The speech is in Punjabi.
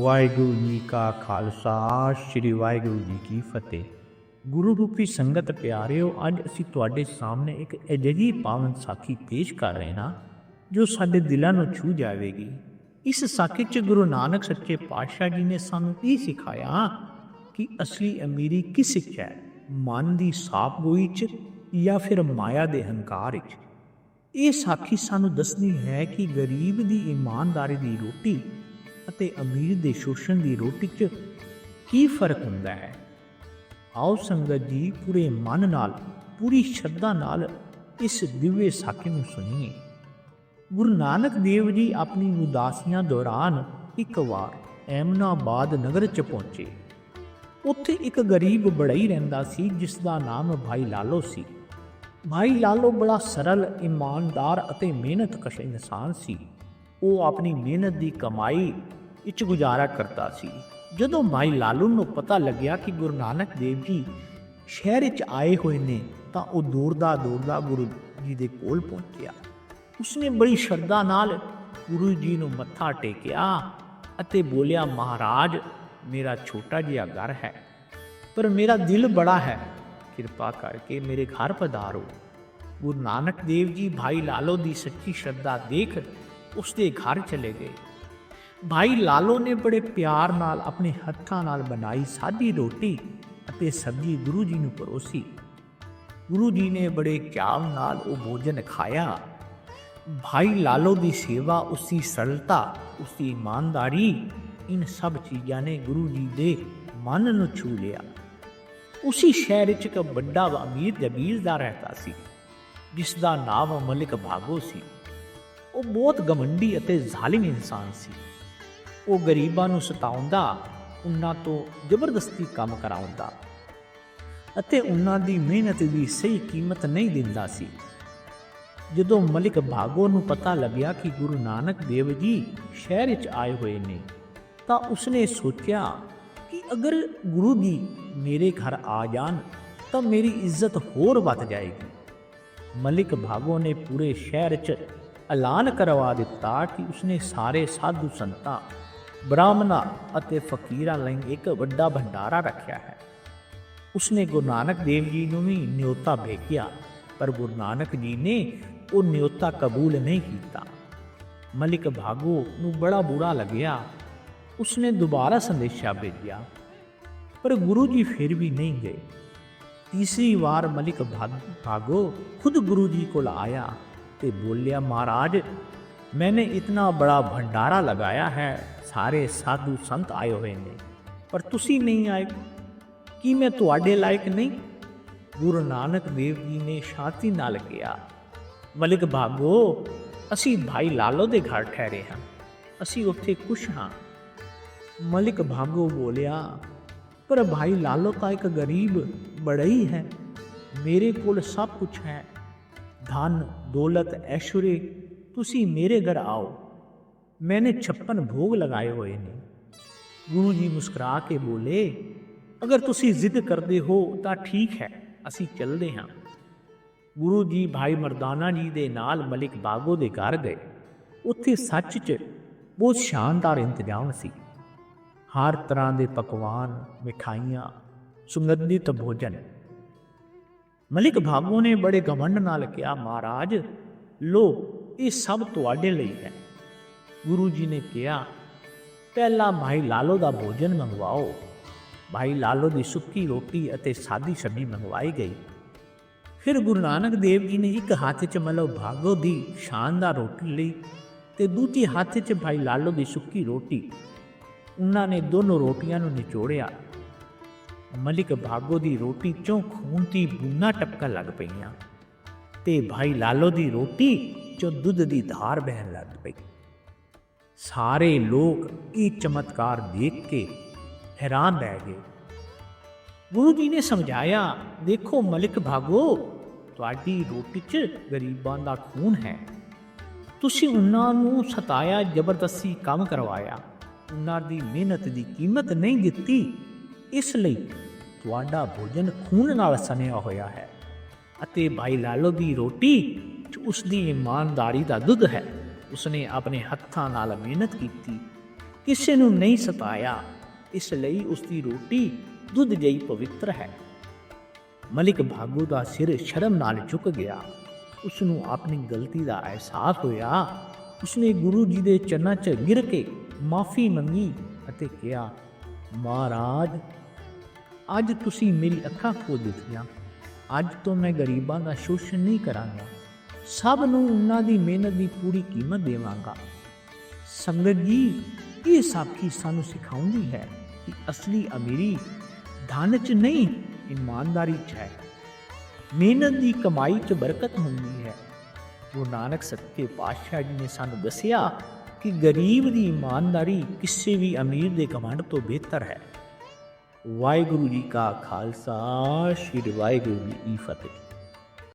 ਵਾਹਿਗੁਰੂ ਜੀ ਕਾ ਖਾਲਸਾ, ਸ੍ਰੀ ਵਾਹਿਗੁਰੂ ਜੀ ਕੀ ਫਤਿਹ। ਗੁਰੂ ਰੂਪੀ ਸੰਗਤ ਪਿਆਰਿਓ, ਅੱਜ ਅਸੀਂ ਤੁਹਾਡੇ ਸਾਹਮਣੇ ਇੱਕ ਅਜਿਹੀ ਪਾਵਨ ਸਾਖੀ ਪੇਸ਼ ਕਰ ਰਹੇ ਹਾਂ, ਜੋ ਸਾਡੇ ਦਿਲਾਂ ਨੂੰ ਛੂ ਜਾਵੇਗੀ। ਇਸ ਸਾਖੀ 'ਚ ਗੁਰੂ ਨਾਨਕ ਸੱਚੇ ਪਾਤਸ਼ਾਹ ਜੀ ਨੇ ਸਾਨੂੰ ਇਹ ਸਿਖਾਇਆ ਕਿ ਅਸਲੀ ਅਮੀਰੀ ਕਿਸ 'ਚ ਹੈ? ਮਨ ਦੀ ਸਾਫ਼ ਗੋਈ 'ਚ ਜਾਂ ਫਿਰ ਮਾਇਆ ਦੇ ਹੰਕਾਰ 'ਚ? ਇਹ ਸਾਖੀ ਸਾਨੂੰ ਦੱਸਦੀ ਹੈ ਕਿ ਗਰੀਬ ਦੀ ਇਮਾਨਦਾਰੀ ਦੀ ਰੋਟੀ ਅਤੇ ਅਮੀਰ ਦੇ ਸ਼ੋਸ਼ਣ ਦੀ ਰੋਟੀ 'ਚ ਕੀ ਫ਼ਰਕ ਹੁੰਦਾ ਹੈ? ਆਓ ਸੰਗਤ ਜੀ ਪੂਰੇ ਮਨ ਨਾਲ, ਪੂਰੀ ਸ਼ਰਧਾ ਨਾਲ ਇਸ ਦਿव्य ਸਾਖੀ ਨੂੰ ਸੁਣੀਏ। ਗੁਰੂ ਨਾਨਕ ਦੇਵ ਜੀ ਆਪਣੀ ਉਦਾਸੀਆਂ ਦੌਰਾਨ ਇੱਕ ਵਾਰ ਐਮਨਾਬਾਦ ਨਗਰ 'ਚ ਪਹੁੰਚੇ। ਉੱਥੇ ਇੱਕ ਗਰੀਬ ਬੜਈ ਰਹਿੰਦਾ ਸੀ, ਜਿਸ ਦਾ ਨਾਮ ਭਾਈ ਲਾਲੋ ਸੀ। ਭਾਈ ਲਾਲੋ ਬੜਾ ਸਰਲ, ਇਮਾਨਦਾਰ ਅਤੇ ਮਿਹਨਤਕਸ਼ ਇਨਸਾਨ ਸੀ। ਉਹ ਆਪਣੀ ਮਿਹਨਤ ਦੀ ਕਮਾਈ ਵਿੱਚ ਗੁਜ਼ਾਰਾ ਕਰਦਾ ਸੀ। ਜਦੋਂ ਮਾਈ ਲਾਲੂ ਨੂੰ ਪਤਾ ਲੱਗਿਆ ਕਿ ਗੁਰੂ ਨਾਨਕ ਦੇਵ ਜੀ ਸ਼ਹਿਰ ਵਿੱਚ ਆਏ ਹੋਏ ਨੇ, ਤਾਂ ਉਹ ਦੂਰਦਾ ਦੂਰਦਾ ਗੁਰੂ ਜੀ ਦੇ ਕੋਲ ਪਹੁੰਚਿਆ। ਉਸਨੇ ਬੜੀ ਸ਼ਰਧਾ ਨਾਲ ਗੁਰੂ ਜੀ ਨੂੰ ਮੱਥਾ ਟੇਕਿਆ ਅਤੇ ਬੋਲਿਆ, ਮਹਾਰਾਜ, ਮੇਰਾ ਛੋਟਾ ਜਿਹਾ ਘਰ ਹੈ, ਪਰ ਮੇਰਾ ਦਿਲ ਬੜਾ ਹੈ। ਕਿਰਪਾ ਕਰਕੇ ਮੇਰੇ ਘਰ ਪਧਾਰੋ। ਗੁਰੂ ਨਾਨਕ ਦੇਵ ਜੀ ਭਾਈ ਲਾਲੋ ਦੀ ਸੱਚੀ ਸ਼ਰਧਾ ਦੇਖ ਉਸਦੇ ਘਰ ਚਲੇ ਗਏ। ਭਾਈ ਲਾਲੋ ਨੇ ਬੜੇ ਪਿਆਰ ਨਾਲ ਆਪਣੇ ਹੱਥਾਂ ਨਾਲ ਬਣਾਈ ਸਾਦੀ ਰੋਟੀ ਅਤੇ ਸਬਜ਼ੀ ਗੁਰੂ ਜੀ ਨੂੰ ਪਰੋਸੀ। ਗੁਰੂ ਜੀ ਨੇ ਬੜੇ ਚਾਵ ਨਾਲ ਉਹ ਭੋਜਨ ਖਾਇਆ। ਭਾਈ ਲਾਲੋ ਦੀ ਸੇਵਾ, ਉਸਦੀ ਸਰਲਤਾ, ਉਸਦੀ ਇਮਾਨਦਾਰੀ, ਇਨ ਸਭ ਚੀਜ਼ਾਂ ਨੇ ਗੁਰੂ ਜੀ ਦੇ ਮਨ ਨੂੰ ਛੂ ਲਿਆ। ਉਸੇ ਸ਼ਹਿਰ ਵਿੱਚ ਇੱਕ ਵੱਡਾ ਅਮੀਰ ਜਬੀਲਦਾਰ ਰਹਿੰਦਾ ਸੀ, ਜਿਸ ਦਾ ਨਾਮ ਮਲਿਕ ਭਾਗੋ ਸੀ। ਉਹ ਬਹੁਤ ਗਮੰਡੀ ਅਤੇ ਜ਼ਾਲਿਮ ਇਨਸਾਨ ਸੀ। ਉਹ ਗਰੀਬਾਂ ਨੂੰ ਸਤਾਉਂਦਾ, ਉਹਨਾਂ ਤੋਂ ਜ਼ਬਰਦਸਤੀ ਕੰਮ ਕਰਾਉਂਦਾ। ਅਤੇ ਉਹਨਾਂ ਦੀ ਮਿਹਨਤ ਦੀ ਸਹੀ ਕੀਮਤ ਨਹੀਂ ਦਿੰਦਾ ਸੀ। ਜਦੋਂ ਮਲਿਕ ਭਾਗੋ ਨੂੰ ਪਤਾ ਲੱਗਿਆ ਕਿ ਗੁਰੂ ਨਾਨਕ ਦੇਵ ਜੀ ਸ਼ਹਿਰ ਵਿੱਚ ਆਏ ਹੋਏ ਨੇ, ਤਾਂ ਉਸਨੇ ਸੋਚਿਆ ਕਿ ਅਗਰ ਗੁਰੂ ਜੀ ਮੇਰੇ ਘਰ ਆ ਜਾਣ, ਤਾਂ ਮੇਰੀ ਇੱਜ਼ਤ ਹੋਰ ਵੱਧ ਜਾਏਗੀ। ਮਲਿਕ ਭਾਗੋ ਨੇ ਪੂਰੇ ਸ਼ਹਿਰ 'ਚ ਐਲਾਨ ਕਰਵਾ ਦਿੱਤਾ ਕਿ ਉਸਨੇ ਸਾਰੇ ਸਾਧੂ ਸੰਤਾਂ ਬ੍ਰਾਹਮਣਾਂ ਅਤੇ ਫਕੀਰਾਂ ਲਈ ਇੱਕ ਵੱਡਾ ਭੰਡਾਰਾ ਰੱਖਿਆ ਹੈ। ਉਸਨੇ ਗੁਰੂ ਨਾਨਕ ਦੇਵ ਜੀ ਨੂੰ ਵੀ ਨਿਯੋਤਾ ਭੇਜਿਆ, ਪਰ ਗੁਰੂ ਨਾਨਕ ਜੀ ਨੇ ਉਹ ਨਿਯੋਤਾ ਕਬੂਲ ਨਹੀਂ ਕੀਤਾ। ਮਲਿਕ ਭਾਗੋ ਨੂੰ ਬੜਾ ਬੁਰਾ ਲੱਗਿਆ। ਉਸਨੇ ਦੁਬਾਰਾ ਸੰਦੇਸ਼ਾ ਭੇਜਿਆ, ਪਰ ਗੁਰੂ ਜੀ ਫਿਰ ਵੀ ਨਹੀਂ ਗਏ। ਤੀਸਰੀ ਵਾਰ ਮਲਿਕ ਭਾਗੋ ਖੁਦ ਗੁਰੂ ਜੀ ਕੋਲ ਆਇਆ ਤੇ ਬੋਲਿਆ, ਮਹਾਰਾਜ ਮੈਨੇ ਇਤਨਾ ਬੜਾ ਭੰਡਾਰਾ ਲਗਾਇਆ ਹੈ ਸਾਰੇ ਸਾਧੂ ਸੰਤ ਆਏ ਹੋਏ ਨੇ ਪਰ ਤੁਸੀਂ ਨਹੀਂ ਆਏ ਕੀ ਮੈਂ ਤੁਹਾਡੇ ਲਾਇਕ ਨਹੀਂ ਗੁਰੂ ਨਾਨਕ ਦੇਵ ਜੀ ਨੇ ਸ਼ਾਂਤੀ ਨਾਲ ਕਿਹਾ ਮਲਿਕ ਭਾਗੋ ਅਸੀਂ ਭਾਈ ਲਾਲੋ ਦੇ ਘਰ ਠਹਿਰੇ ਹਾਂ ਅਸੀਂ ਉੱਥੇ ਖੁਸ਼ ਹਾਂ ਮਲਿਕ ਭਾਗੋ ਬੋਲਿਆ ਪਰ ਭਾਈ ਲਾਲੋ ਤਾਂ ਇੱਕ ਗਰੀਬ ਬੜਈ ਹੈ ਮੇਰੇ ਕੋਲ ਸਭ ਕੁਝ ਹੈ ਧਨ ਦੌਲਤ ਐਸ਼ਵਰੇ ਤੁਸੀਂ ਮੇਰੇ ਘਰ ਆਓ। ਮੈਨੇ 56 ਭੋਗ ਲਗਾਏ ਹੋਏ ਨੇ। ਗੁਰੂ ਜੀ ਮੁਸਕਰਾ ਕੇ ਬੋਲੇ, ਅਗਰ ਤੁਸੀਂ ਜ਼ਿੱਦ ਕਰਦੇ ਹੋ ਤਾਂ ਠੀਕ ਹੈ, ਅਸੀਂ ਚੱਲਦੇ ਹਾਂ। ਗੁਰੂ ਜੀ ਭਾਈ ਮਰਦਾਨਾ ਜੀ ਦੇ ਨਾਲ ਮਲਿਕ ਬਾਗੋ ਦੇ ਘਰ ਗਏ। ਉੱਥੇ ਸੱਚ 'ਚ ਬਹੁਤ ਸ਼ਾਨਦਾਰ ਇੰਤਜ਼ਾਮ ਸੀ। ਹਰ ਤਰ੍ਹਾਂ ਦੇ ਪਕਵਾਨ, ਮਿਠਾਈਆਂ, ਸੁਗੰਧਿਤ ਭੋਜਨ। ਮਲਿਕ ਭਾਗੋ ਨੇ ਬੜੇ ਗਵੰਡ ਨਾਲ ਕਿਹਾ, ਮਹਾਰਾਜ ਲੋ ਇਹ ਸਭ ਤੁਹਾਡੇ ਲਈ ਹੈ। ਗੁਰੂ ਜੀ ਨੇ ਕਿਹਾ, ਪਹਿਲਾਂ ਭਾਈ ਲਾਲੋ ਦਾ ਭੋਜਨ ਮੰਗਵਾਓ। ਭਾਈ ਲਾਲੋ ਦੀ ਸੁੱਕੀ ਰੋਟੀ ਅਤੇ ਸਾਦੀ ਸਬਜ਼ੀ ਮੰਗਵਾਈ ਗਈ। ਫਿਰ ਗੁਰੂ ਨਾਨਕ ਦੇਵ ਜੀ ਨੇ ਇੱਕ ਹੱਥ 'ਚ ਮਤਲਬ ਭਾਗੋ ਦੀ ਸ਼ਾਨਦਾਰ ਰੋਟੀ ਲਈ ਤੇ ਦੂਜੀ ਹੱਥ 'ਚ ਭਾਈ ਲਾਲੋ ਦੀ ਸੁੱਕੀ ਰੋਟੀ। ਉਹਨਾਂ ਨੇ ਦੋਨੋਂ ਰੋਟੀਆਂ ਨੂੰ ਨਿਚੋੜਿਆ। ਮਲਿਕ ਭਾਗੋ ਦੀ ਰੋਟੀ ਚੋਂ ਖੂਨ ਦੀ ਬੂਨਾ ਟਪਕਣ ਲੱਗ ਪਈਆਂ ਤੇ ਭਾਈ ਲਾਲੋ ਦੀ ਰੋਟੀ ਚੋਂ ਦੁੱਧ ਦੀ ਧਾਰ ਵਹਿਣ ਲੱਗ ਪਈ। ਸਾਰੇ ਲੋਕ ਇਹ ਚਮਤਕਾਰ ਦੇਖ ਕੇ ਹੈਰਾਨ ਰਹਿ ਗਏ। ਗੁਰੂ ਜੀ ਨੇ ਸਮਝਾਇਆ, ਦੇਖੋ ਮਲਿਕ ਭਾਗੋ, ਤੁਹਾਡੀ ਰੋਟੀ 'ਚ ਗਰੀਬਾਂ ਦਾ ਖੂਨ ਹੈ। ਤੁਸੀਂ ਉਹਨਾਂ ਨੂੰ ਸਤਾਇਆ, ਜ਼ਬਰਦਸਤੀ ਕੰਮ ਕਰਵਾਇਆ। ਉਹਨਾਂ ਦੀ ਮਿਹਨਤ ਦੀ ਕੀਮਤ ਨਹੀਂ ਦਿੱਤੀ। ਇਸ ਲਈ ਤੁਹਾਡਾ ਭੋਜਨ ਖੂਨ ਨਾਲ ਸਨਿਆ ਹੋਇਆ ਹੈ ਅਤੇ ਭਾਈ ਲਾਲੋ ਦੀ ਰੋਟੀ ਉਸ ਦੀ ਇਮਾਨਦਾਰੀ ਦਾ ਦੁੱਧ ਹੈ। ਉਸਨੇ ਆਪਣੇ ਹੱਥਾਂ ਨਾਲ ਮਿਹਨਤ ਕੀਤੀ। ਕਿਸੇ ਨੂੰ ਨਹੀਂ ਸਤਾਇਆ। ਇਸ ਲਈ ਉਸ ਦੀ ਰੋਟੀ ਦੁੱਧ ਜਿਹੀ ਪਵਿੱਤਰ ਹੈ। ਮਲਿਕ ਭਾਗੂ ਦਾ ਸਿਰ ਸ਼ਰਮ ਨਾਲ ਝੁਕ ਗਿਆ। ਉਸ ਨੂੰ ਆਪਣੀ ਗਲਤੀ ਦਾ ਅਹਿਸਾਸ ਹੋਇਆ। ਉਸਨੇ ਗੁਰੂ ਜੀ ਦੇ ਚਰਨਾਂ 'ਚ ਗਿਰ ਕੇ ਮਾਫੀ ਮੰਗੀ ਅਤੇ ਕਿਹਾ, ਮਹਾਰਾਜ, ਅੱਜ ਤੁਸੀਂ ਮੇਰੀ ਅੱਖਾਂ ਖੋਲ ਦਿੱਤੀਆਂ। ਅੱਜ ਤੋਂ ਮੈਂ ਗਰੀਬਾਂ ਦਾ ਸ਼ੋਸ਼ਣ ਨਹੀਂ ਕਰਾਂਗਾ। ਸਭ ਨੂੰ ਉਹਨਾਂ ਦੀ ਮਿਹਨਤ ਦੀ ਪੂਰੀ ਕੀਮਤ ਦੇਵਾਂਗਾ। ਸੰਗਤ ਜੀ, ਇਹ ਸਾਖੀ ਸਾਨੂੰ ਸਿਖਾਉਂਦੀ ਹੈ ਕਿ ਅਸਲੀ ਅਮੀਰੀ ਧਨ 'ਚ ਨਹੀਂ, ਇਮਾਨਦਾਰੀ 'ਚ ਹੈ। ਮਿਹਨਤ ਦੀ ਕਮਾਈ 'ਚ ਬਰਕਤ ਹੁੰਦੀ ਹੈ। ਗੁਰੂ ਨਾਨਕ ਸੱਚੇ ਪਾਤਸ਼ਾਹ ਜੀ ਨੇ ਸਾਨੂੰ ਦੱਸਿਆ ਕਿ ਗਰੀਬ ਦੀ ਇਮਾਨਦਾਰੀ ਕਿਸੇ ਵੀ ਅਮੀਰ ਦੇ ਕਮਾਂਡ ਤੋਂ ਬਿਹਤਰ ਹੈ। ਵਾਹਿਗੁਰੂ ਜੀ ਕਾ ਖਾਲਸਾ, ਸ੍ਰੀ ਵਾਹਿਗੁਰੂ ਜੀ ਕੀ ਫਤਿਹ।